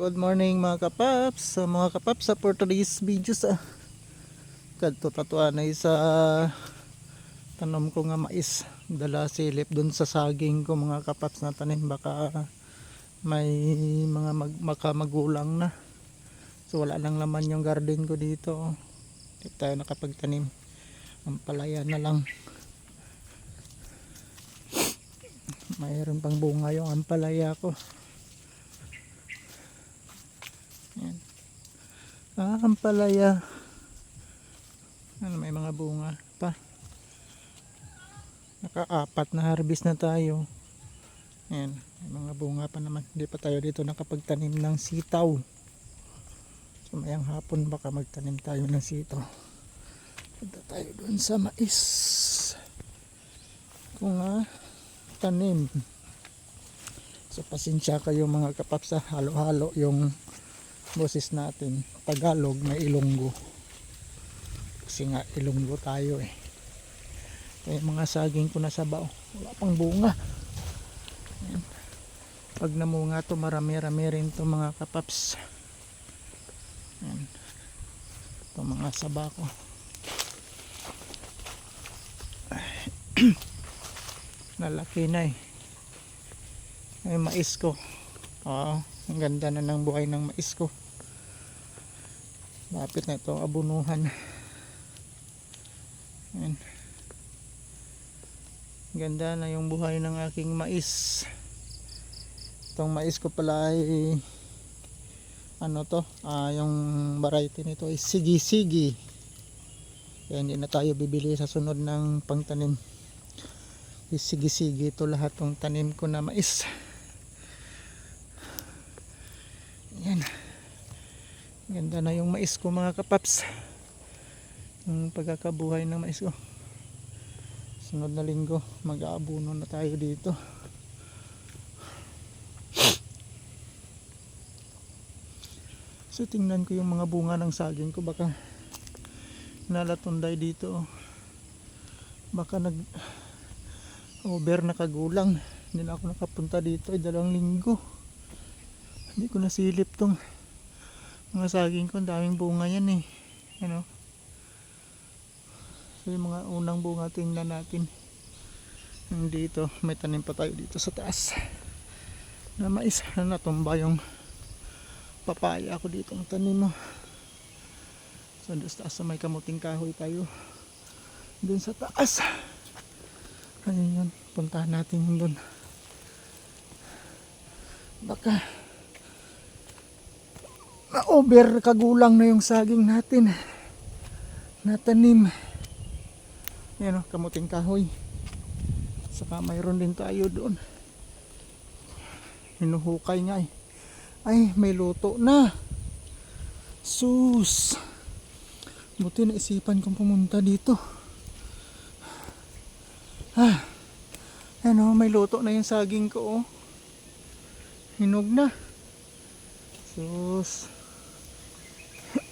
Good morning mga kapaps. Sa mga kapaps sa for video sa kadto tatuan ay sa tanom ko nga mais. Dala silip dun sa saging ko mga kapaps na tanim. Baka may mga mag, maka magulang na. So wala lang laman yung garden ko dito. Hindi tayo nakapagtanim. Ang palaya na lang. Mayroon pang bunga yung ampalaya ko yan ah ampalaya. Ano may mga bunga pa. Nakaapat na harvest na tayo. Yan may mga bunga pa naman. Hindi pa tayo dito nakapagtanim ng sitaw. So mayang hapon baka magtanim tayo ng sitaw. Punta tayo doon sa mais. Kung nga tanim. So pasensya kayo mga kapaps sa halo-halo yung boses natin. Tagalog may Ilonggo. Kasi nga Ilonggo tayo eh. Kaya mga saging ko na sa bao. Wala pang bunga. Ayan. pag namunga to marami-rami rin to mga kapaps. Ayan. ito mga saba ko. Nalaki na eh. Ay mais ko. Oo ang ganda na ng buhay ng mais ko. Lapit na ito abunuhan. Ayan. ganda na yung buhay ng aking mais. Itong mais ko pala ay ano to? Ah, yung variety nito ay sigi-sigi. Kaya hindi na tayo bibili sa sunod ng pangtanim. Sigi-sigi ito lahat ng tanim ko na mais yan ganda na yung mais ko mga kapaps. Yung pagkakabuhay ng mais ko. Sunod na linggo mag-aabuno na tayo dito. So tingnan ko yung mga bunga ng saging ko. Baka nalatunday dito baka nag over nakagulang hindi na ako nakapunta dito dalawang linggo hindi ko nasilip tong mga saging ko. Daming bunga yan eh. Ano? So yung mga unang bunga tingnan natin. Yung dito may tanim pa tayo dito sa taas. Na mais na natumba yung papaya ako dito ang tanim mo. So doon sa taas may kamuting kahoy tayo. Dun sa taas. Ayun yun. Puntahan natin yun dun baka na over kagulang na yung saging natin. Natanim. Yan o kamuting kahoy. Saka mayroon din tayo doon. Hinuhukay nga eh. Ay may luto na. Sus! Buti na isipan kong pumunta dito. Ah ano may luto na yung saging ko oh. Hinog na. Sus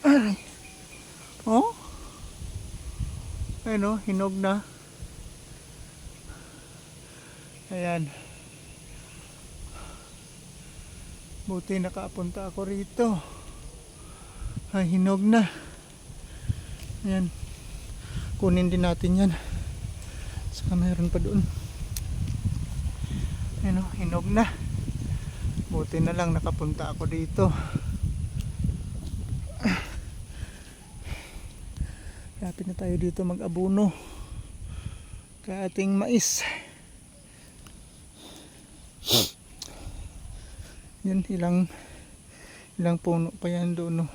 Aray. Oh? Ano, hinog na. Ayan. Buti nakapunta ako rito. Ay, hinog na. Ayan. Kunin din natin yan. Saka mayroon pa doon. Ano, hinog na. Buti na lang nakapunta ako dito. Lapit na tayo dito mag-abuno ka ating mais. Yan ilang ilang puno pa yan doon no.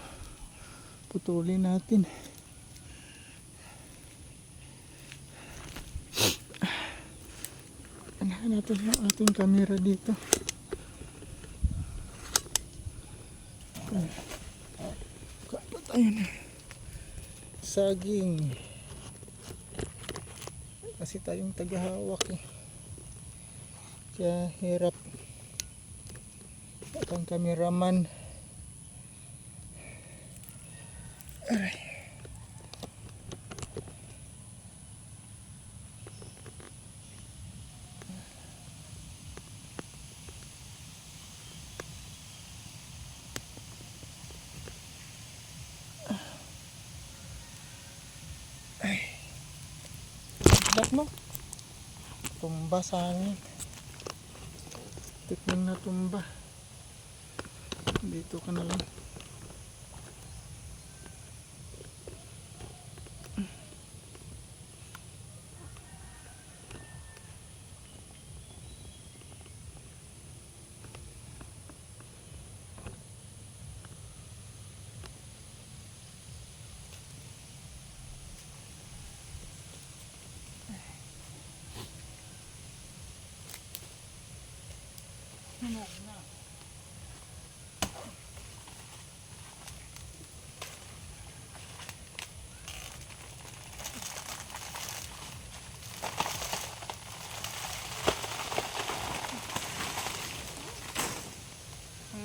Putulin natin. Anahan natin yung ating camera dito. Kapa tayo na saging. Kasi tayong tagahawak eh. Kaya hirap. At ang cameraman. Aray no? Tumba sa hangin. Tikman na tumba. Dito ka na lang. Ang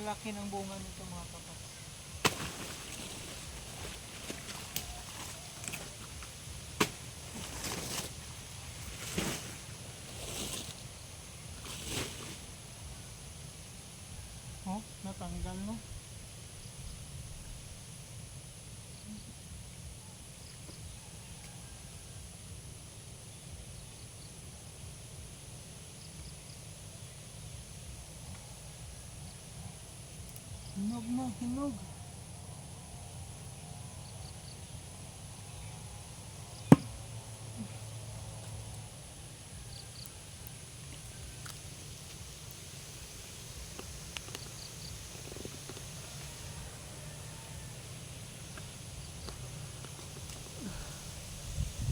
laki ng bunga nito mga kapas. Oh, natanggal no? Hinog na, hinog.